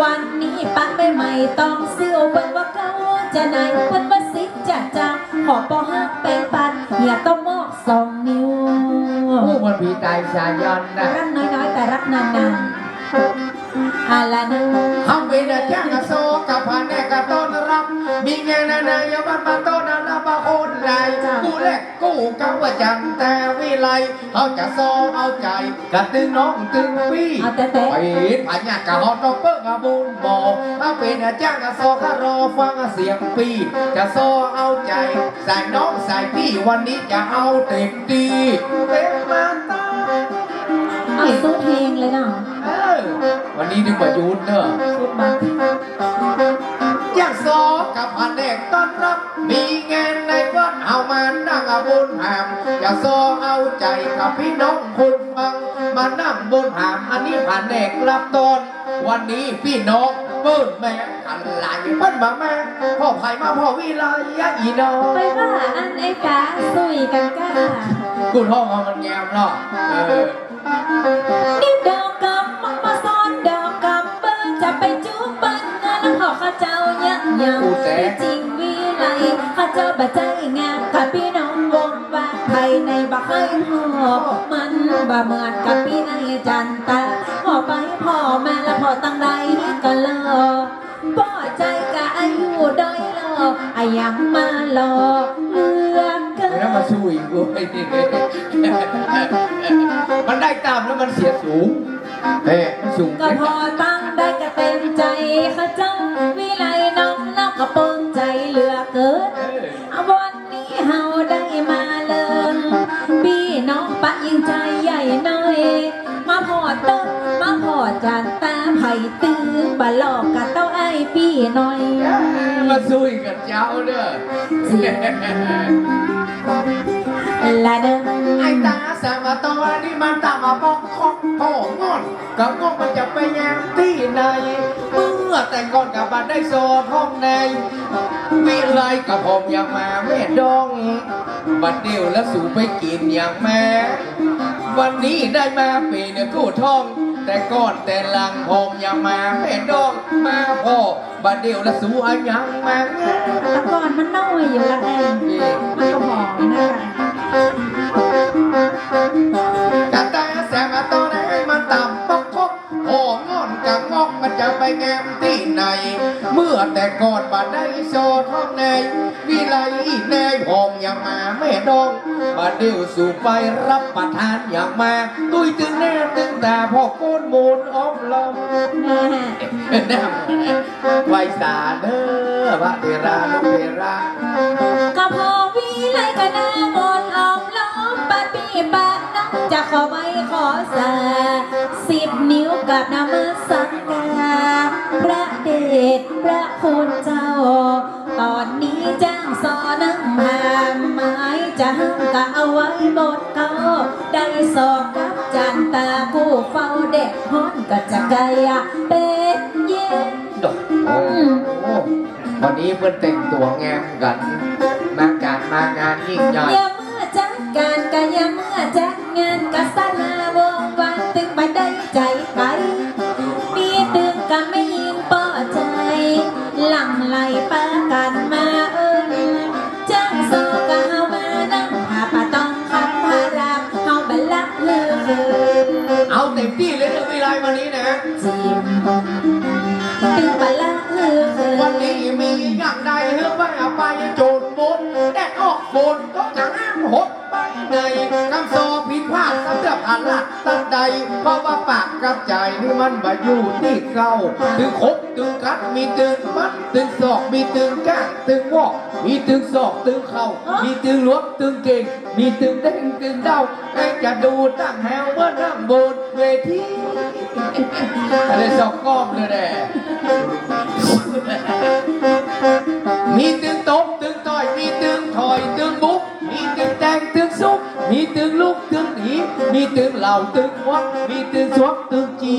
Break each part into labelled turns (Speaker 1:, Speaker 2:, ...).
Speaker 1: วันนี้ปักไม่ใหม่ต้องซื้อเบิ่งว่าเขาจะไหนเพิ่นว่าสิจะจังขอปอห้าแปลงปันอย่าต้องมอกสองนิ้ว
Speaker 2: ผู้มันผีตายชายันนะ
Speaker 1: รักน้อยๆแต่รักนานๆอะไรนะ
Speaker 2: ทำเป็นอาจารย์กระโซกับพัน แนกกระต้นรับ มีเงินนายบันมาต้นนับมาคนไรกูแรกกูกับว่าจันแต่วิไลเขาจะโซเอาใจกระตึงน้องตึงพี่
Speaker 1: เอาแต่แต่
Speaker 2: ไปผันยากกะฮอตต้องเปิ้งอาบุญบอกถ้าเป็นอาจารย์กระโซข้ารอฟังเสียงปีจะโซเอาใจใส่น้องใส่พี่วันนี้จะเอาเต็มดีเป็นมาตา
Speaker 1: เอาสู้เพลงเลยเนาะ
Speaker 2: เออ วันนี้นึกว่ายุนเนอะ
Speaker 1: สุดบัง
Speaker 2: อยากซอกับพันเอกต้อนรับ มีงานในวัดเอามานั่งบุญหาม อยากซอเอาใจกับพี่น้องคุณฟัง มานั่งบนหาม อันนี้พันเอกรับตอน วันนี้พี่น้องเปิ้นแม่กันหลายเปิ้นมาแม่พ่อไผ่มาพ่อวิไลยะอีน้อ
Speaker 1: ไป
Speaker 2: ย
Speaker 1: ว่าอันไอ้กาสุยกันก้า
Speaker 2: กูท้องเอามันแงมเนาะเออ
Speaker 1: นี่ดอกกำ งานน้ำหอกข้าเจ้ายังยังที่จริงวิไลข้าเจ้าบัใจงามกับพี่น้องวงบ้านไทยในบักไข่หอกมันบ่เหมือนกับพี่ในจันตาพอไปพ่อแม่และพ่อตั้งใดก็เลิกพ่อใจกะอายุด้อยลออายังมาหลอกเลือกเกิ
Speaker 2: เดี๋ยวนะมานสู้อีกกูไอ้นี่มันได้ตามแล้วมันเสียสูงเฮ้มันสูง
Speaker 1: ก็พอตั้งได้ก็ เป็นใจข้าจ้าวิไลน้องน้องก็เปิงใจเหลือเกิน
Speaker 2: เอา
Speaker 1: วันนี้เฮาได้มาเลินพี่น้องปะยิงใจใหญ่น้อย มาพอเติมมาพอจานตาไผ่ตื้อบะหลอกกะเต้าไอ้พี่หน่อย
Speaker 2: มาสู้อีกกับเจ้าเด้อ
Speaker 1: ละเด้อ
Speaker 2: ไอ้ตาสามาตอนนี้มันตามมาบอกคอกพ่องอนกับงอกมันจะไปแยงที่ไหนเมื่อแต่ก่อนกับบันได้โซท้องในวิไลกับผมยังมาแม่ดอง บัดเดียวแล้วสู่ไปกินอย่างแม่วันนี้ได้มาปีเนื้อกู้ทอง แต่ก่อนแต่หลังผมยังมาแม่ดองมาพ่อ บัดเดียวแล้วสูอันยังมาแง่
Speaker 1: แต่ก่อนมันน้อยอยู่ละแองมันก็หอมนะคะ
Speaker 2: กะตาแสมาตอนไหนมันต่ำปกคกโอ้งอนกะงอกมันจะไปแงมที่ไหน เมื่อแต่ก่อนบัดได้โซท้องในวิไลในผมยังมาแม่ดอง บัดเดียวสู่ไปรับประทานอย่างมาตุยตึงแน่ตึงตาพอโกนมูลอ้อมลม
Speaker 1: แม่
Speaker 2: น้ำไวสาเด้อพระเทราลูกเทรา
Speaker 1: ก็พอวิไลก็น่ามนอ้อมล้อมปาปีปาน้องจะขอไม่ขอสาสิบนิ้วกับน้ำมือสังกาพระเดชพระคุณ กะเอาไว้บทเขาได้สอบกับจันตาผู้เฝ้าเด็กฮ้อนก็จะไกลอะเป็นเย็น
Speaker 2: ดอกโอ้โหวันนี้เพื่อนแต่งตัวแงมกันมาการมางานยิ่งใหญ่
Speaker 1: อย่าเมื่อจัดการกะอย่าเมื่อจัดงานกะสนา โจ
Speaker 2: รบนแดดออกบนก็จะห้ามหดไปในคำโซผิดพลาดสำหรับอันลัดตัดใด เพราะว่าปากกับใจนี่มันมาอยู่ที่เก่าตึงคบตึงกัดมีตึงมัดตึงศอกมีตึงก้างตึงวอกมีตึงศอกตึงเข่ามีตึงลวกตึงเก่ง มีตึงเด้งตึงเด้าใครจะดูตั้งแถวเมื่อนั่งบนเวที อะไรสอกก้อมเลยแหละมีตึงตบตึงต่อย มีตึงถอยตึงบุก มีตึงแดงตึงซุก มีตึงลูกตึงหนี มีตึงเหล่าตึงวัดมีตึงสวกตึงจี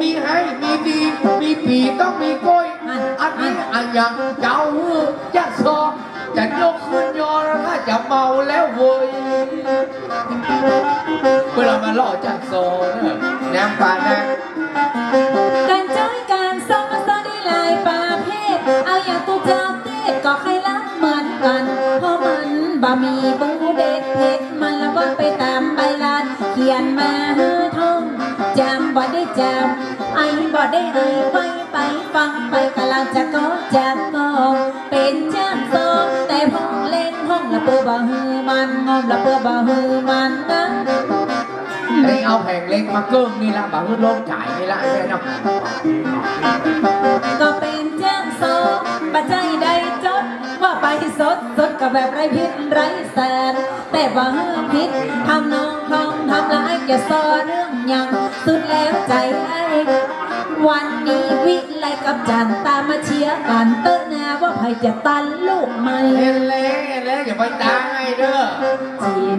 Speaker 2: มีให้ มีดี มีปีต้องมีก้อยอันนี้อันยังเจ้าหูจะสอบจะยกขึ้นยอถ้าจะเมาแล้วเว้ยเวลามาล่อจักโซนแนางป่านา
Speaker 1: กันจ้อยกันสองมาสองได้หลายประเภท เอาอย่างตุ๊กจาเทศก็ใครรักเหมือนกัน เพราะมันบะมีบูเด็กเผ็ดมันละวัดไปตามใบลานเขียนมาหือท่องจำบ่ได้จำไอ้บ่ได้ไอ้ไปไปฟังไปกำลังจะก็จะก็เป็นจ้างตองแต่พ้องเล่นห้องละเปื้อบ่หือมันงอมละเปือบ่หือ
Speaker 2: เอาแผงเล็กมาเกิ้งนี่ละบางลมจ่ายนี่ละแม่เนาะ
Speaker 1: ก็เป็นจ้างซองปัจจัยใดจด ว่าไปสดสดกับแบบไรพิษไรแสน แต่ว่าฮือพิษทำนองทองทำลายจะซอเรื่องหยังสุดแล้วใจไอ้วันนี้วิไลกับจันตามมาเชียร์กันเตอร์นาว่าใครจะตันลูกใหม่
Speaker 2: เห็นแล้วเห็นแล้วอย่าไปตายไงเด้อ
Speaker 1: จีน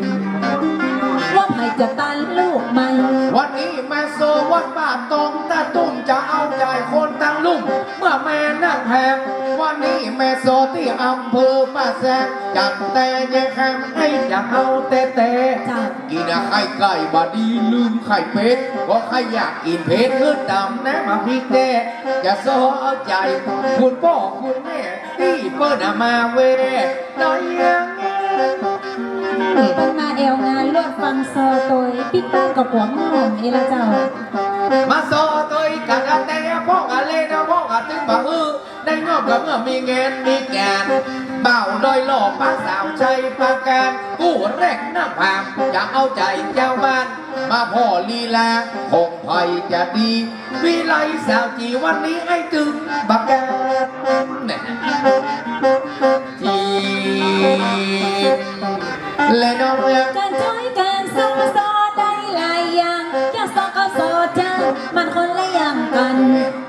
Speaker 1: ว่าใครจะตันลูกใหม่
Speaker 2: วันนี้แม่ โซวัดป่าตองตาตุ่มจะเอาใจคนทั้งลุ่ม เมื่อแม่นั่งแฮมวันนี้แม่โซที่อำเภอป่าแซมจัดแต่ยังแคมให้จะเอาแต่แต่
Speaker 1: จ้ะ
Speaker 2: กินอะไข่ไก่บาดีลืมไข่เป็ดเพราะใครอยากกินเผ็ดขึ้นดำนะมาพริกแด่จะโซเอาใจ คุณพ่อคุณแม่ที่เปิ้ลเอามาเวได้ยังไง
Speaker 1: เป็นมาแอวงานลวดฟังซอโตยปิ๊กป้ากับหัวหอมเอละเจ้า
Speaker 2: มาโซตัวอีกกันอะแต่พ่อกะเล่นพ่อกะตึงบะฮือได้งอบกับเมื่อมีเงินมีแกนเบ่าวดอยหล่อป้าสาวใจประการกู้แรกหน้าผามจะเอาใจเจ้าบ้านมาพ่อลีลาคงไผ่จะดีวิไลสาวจีวันนี้ให้ตึงบักแกนเนี่ยทีมและน้องเอ๋ย
Speaker 1: การจ้อยการซอซอได้หลายอย่างจะซอก็ซอจ้า มันคนละอย่างกัน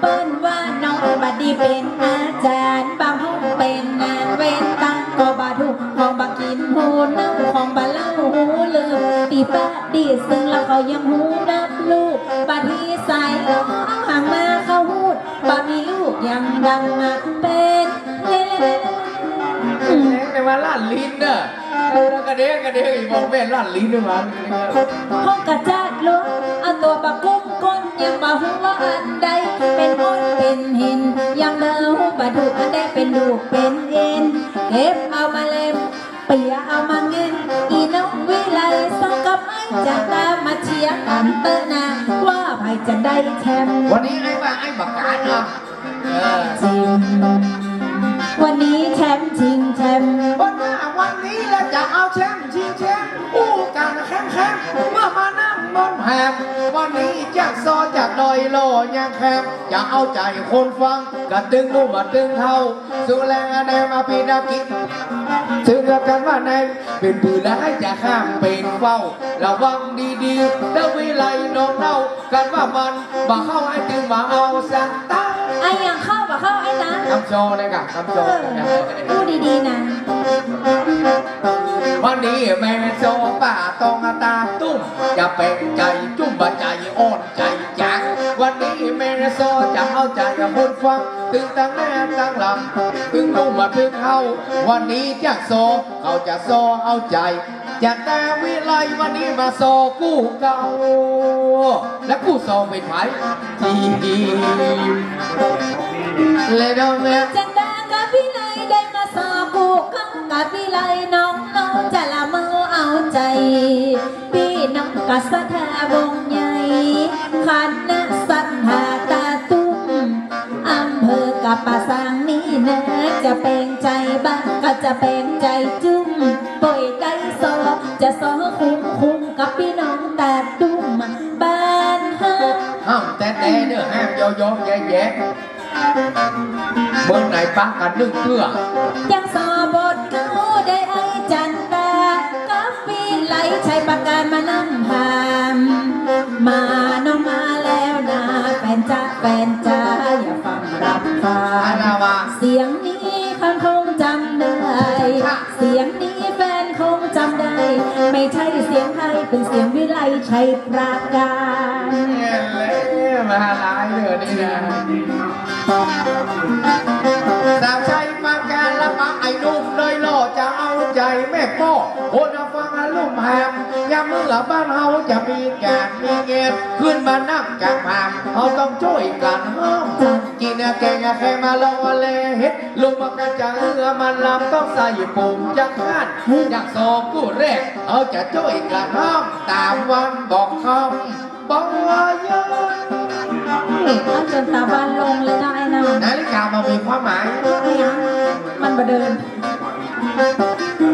Speaker 1: เปิ้นว่าน้องบัดดีเป็นอาจารย์บางห้องเป็นงานเว้นตังก็บาทุกของบากินหูน้ำของบาเล่าหูลืมตีป้าดีซึ่งแล้วเขายังหูนับลูกบาทีใส่เอาห่างมาเขาหูดบามีลูกยังดังมาเป็นเล่ม
Speaker 2: แต่ว่าลั่นลิ้นเนอะกระเด้งกระเด้งอีกบอกแม่ลั่นลิ้นด้วยมัน
Speaker 1: ห้องกระจัดลุกเอาตัวปะกุ้ง ยังบ่หูว่าอันใดเป็นมนเป็นหิน ยังเดาหูบะถูกอันใดเป็นลูกเป็นเอ็นเก็บเอามาเล็มเปียเอามาเงินอีน้องวิไลสองกับไอ้จะตามมาเชียร์กันเตอร์นาว่าใครจะได้แชมป์
Speaker 2: วันนี้ไอ้ว่าไอ้บักกาเนาะเออ
Speaker 1: จริงวันนี้แชมป์ชิงแชมป์
Speaker 2: วันหน้าวันนี้แล้วจะเอาแชมป์ชิงแชมป์อู้กันแข่งแข่งเมื่อมานั่งบนแฮมวันนี้จากซอจากดอยโลยังแคมจะเอาใจคนฟังกระตึงนู่มาตึงเท่าสุแรงแนมาปีนากิถึงกับกันว่าในเป็นปืนและให้จะข้ามเป็นเฝ้าระวังดีๆแล้ววิไลน้องเน่ากันว่ามันบ่เข้าให้จึงมาเอาสักตา
Speaker 1: ไอ้ยังเข้าบ่เข้าไอ้นะ
Speaker 2: คำโชว์เลยกับคำโชว์
Speaker 1: อพูดดีๆนะ
Speaker 2: วันนี้แม่โซป่าต้องตาตุ้มจะเป็นใจจุ่มบะใจอ่อนใจจักวันนี้แม่โซจะเอาใจคนฟังถึงตั้งแม่ตั้งหลังถึงนุ่มมาถึงเขาวันนี้จากโซเขาจะโซเอาใจจะแต่วิไลวันนี้มาโซกู้เก่า และกู้โซเป็นไหมทีดีเลยน้องแม่
Speaker 1: จันดากับพี่ไล กังกับพี่ไลน้องน้องจะละมือเอาใจ พี่น้องกัสถาวงใหญ่ขันนะสัทธาตาตุ้มอำเภอกับป่าสังนี่นะจะเป็นใจบ้างก็จะเป็นใจจุ้มป่วยได้สอจะสอคุ้มคุ้มกับพี่น้องตาตุ้มบ้านเฮา
Speaker 2: ห้ามแต่แต่เนื้อห้ามโยโย่แย่แย่เมื่อไหนปักกันนึ่งเกลือ
Speaker 1: ยังสอบทเขา ได้ไอจันตากับปีไหลใช้ปากกามานั่งหามมาน้องมาแล้วนะแฟนจ้าแฟนจ้าอย่าฟังรับฟั
Speaker 2: งลาวา
Speaker 1: เสียงนี้คันคงจำได้ เสียงนี้แฟนคงจำได้ ไม่ใช่เสียงไทยเป็นเสียงวิไลชัยปราการ
Speaker 2: เนี่ยเลยมาหลายเลยนี่นะสาวใช้มาการละมาไอ้หนุ่มเลยหล่อ แม่พ่อคนเอาฟังอารมณ์แฮมยามมื่อบ้านเฮาจะมีการมีเงินขึ้นมานั่งกลางพามเขาต้องช่วยกันห้ามกินแกงแค่มาลองเลเฮ็ดลุงมากันจะเอื้อมันลำต้องใส่ปุ่มจักรานอยากสอบกู้แรกเอาจะช่วยกันห้ามตามวันบอกคำบอกว่าเยอะ
Speaker 1: เอาจนตาบานลงเลยนะไอ้น่ะ
Speaker 2: นาฬิกามันมีความหมาย
Speaker 1: ไอ้ยังมันมาเดิน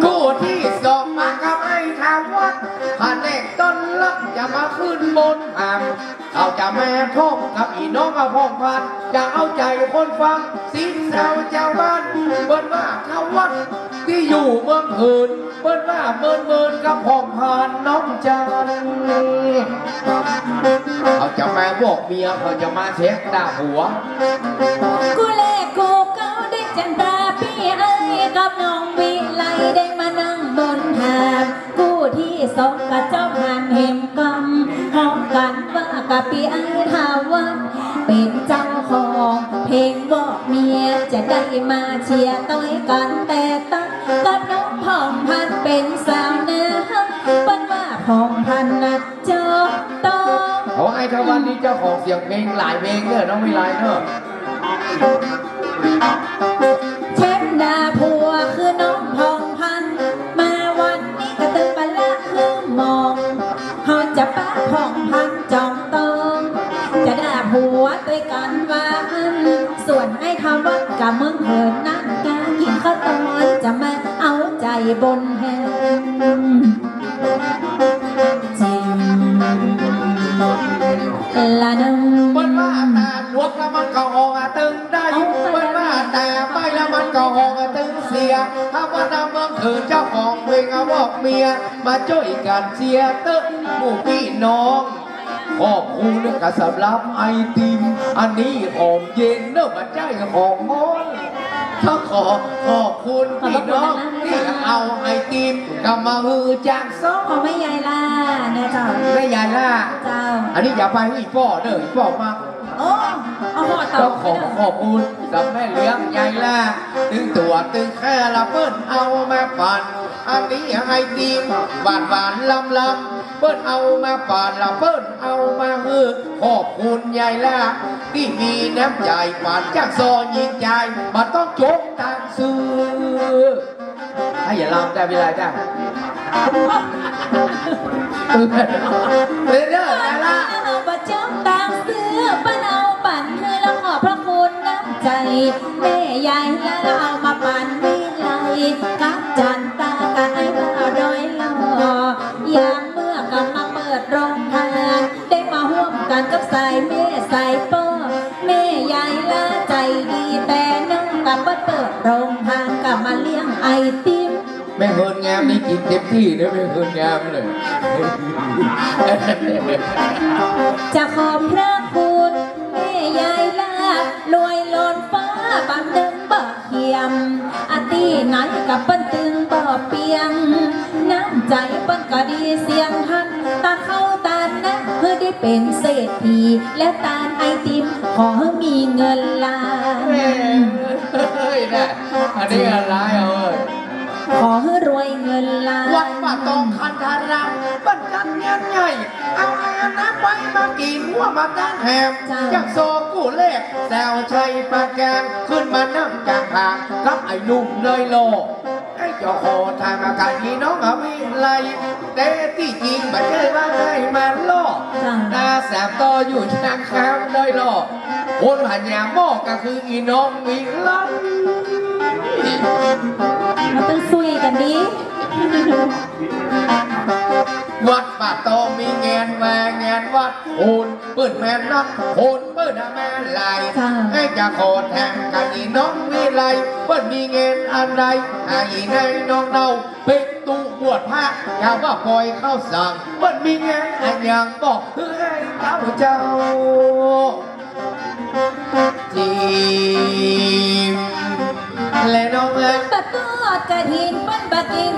Speaker 2: กูที่สอบมากับไอ้ทางวัดผ่านเด็กต้นลักจะมาขึ้นบนอ่างเอาจะแม่ท่องกับอีน้องกับพ่องพันจะเอาใจคนฟังสิ้นเซาเจ้าบ้านเบิ้นว่าเขาวัด ที่อยู่เมืองอื่นเบิ้นว่าเมินเมินกับพ่องพันน้องจันเขาจะแม่บอกเมียเขาจะมาเช็คหน้าหัว
Speaker 1: กูเลกู เอ้ยกับน้องวิไลได้มานั่งบนหาดกูที่สองกับเจ้าผ่านเหมกำห้องกันว่ากับพี่ไอทาวันเป็นเจ้าของเพลงบอกเมียจะได้มาเชียร์ต้อยกันแต่ตั้งกับน้องพองพันเป็นสาวเนะปั้นว่าพองพันนะเจ้าต้อง
Speaker 2: เขาไอ้ทวันนี้เจ้าของเสียงเพลงหลายเพลงเนอะน้องวิไลเนอะ
Speaker 1: ดาผัวคือน้องทองพัน มาวันนี้กระตือบันละคือมองเขาจะป้าทองพันจอมตองจะด่าผัวด้วยกันว่าอันส่วนไอ้ทำวัดกับมึงเหินนักกากินข้าวตอนจะมาเอาใจบนแหงจริงละนึง
Speaker 2: ยถ้าว่าดำเมืองคือเจ้าของเพลงเอาบอกเมีย มาช่วยกันเชียร์ตึ้งหมู่พี่น้องขอบคุณกับสำหรับไอติม อันนี้หอมเย็นเนอะมาใจหอมม้อนถ้าขอขอบคุณพี่น้องที่เอาไอติมกลับมาฮือจากซอ
Speaker 1: ขอไม่ใหญ่ล่ะนะเจ้า
Speaker 2: ได้ยายล่ะ
Speaker 1: เจ้า
Speaker 2: อันนี้อย่าไปให้อีป่อเด้ออีป่อมา
Speaker 1: โอ้เอาหัวเต่า
Speaker 2: ก็ข
Speaker 1: ไป
Speaker 2: อ
Speaker 1: เด้อ
Speaker 2: ขอบคุณกับแม่เลี้ยงยายล่ะตึงตัวตึงแค่ละเปิ้นเอามาปั่นอันนี้ไอติมหวานหวานลำลำเปิ้นเอามาปั่นละเปิ้นเอามาฮือขอบคุณยายล่ะที่มีน้ำใจปั่นจากซอยยิงใจมาต้องจกตังซื้อให้อย่าลำได้เวลาจ้ะเออเด้อยายล่ะ
Speaker 1: เอาบัจงตามเสื้อป้าเอาปั่นให้แล้วขอบพระคุณน้ำใจแม่ยายแล้วเอามาปั่นวิไลกับจันตากายว่าดอยหล่อยามเมื่อกำลังเปิดโรงทานได้มาร่วมกันกับสายแม่สายป้อแม่ยายละใจดีแต่นึงกับเปิดโรงทานกับมาเลี้ยงไอติม
Speaker 2: แม่เฮินงามนี่กินเต็มที่นะแม่เฮินงามเลย
Speaker 1: จะขอบพระคุณแม่ยายลารวยล้นฟ้าบันดึงบ่เขียมอาตีไหนกับเปิ้นตึงบ่เปียง น้ำใจเปิ้นก็ดีเสียงทันตาเข้าตานะเพื่อได้เป็นเศรษฐีและตาลไอติมขอให้มีเงินล้าน
Speaker 2: เฮ้ยนะอันนี้อะไรเอาเอ้ย
Speaker 1: ขอให้รวยเงินล้าน
Speaker 2: วัดป่าตองคันธารามบ้านกันเงี้ยใหญ่เอาไอ้น้ำไปมากินหัวมาตั้งแหมจากโซกูเล็กแซวชัยปากแกงขึ้นมานั่งกลางทางกับไอ้หนุ่มเลยโลไอ้เจ้าโคทางอากาศนี้น้องเอาวิไลแต่ที่จริงมาเจอว่าไอ้มันล่อ
Speaker 1: จ้า
Speaker 2: ตาแสบต่ออยู่ทางข้างเลยหรอคนหันยามบอกก็คืออีน้องมีลัน
Speaker 1: เราต้องซุยกันดี
Speaker 2: วัดป่าตองมีแงนแหวงแงนวัดโอนเปิดแม่นักโอนเปิดแม่ลาย
Speaker 1: จ้า
Speaker 2: ให้จะขอแทงกันอีน้องวิไลเปิดมีเงินอันใดให้ในน้องเราเป็นตูบวชพระอย่าว่าปล่อยเข้าสั่งเปิดมีเงินอันอย่างบอกให้เจ้าเจ้าจีม และน้องเอ๋ย
Speaker 1: บัดกอดกระถินบ้านบักกิน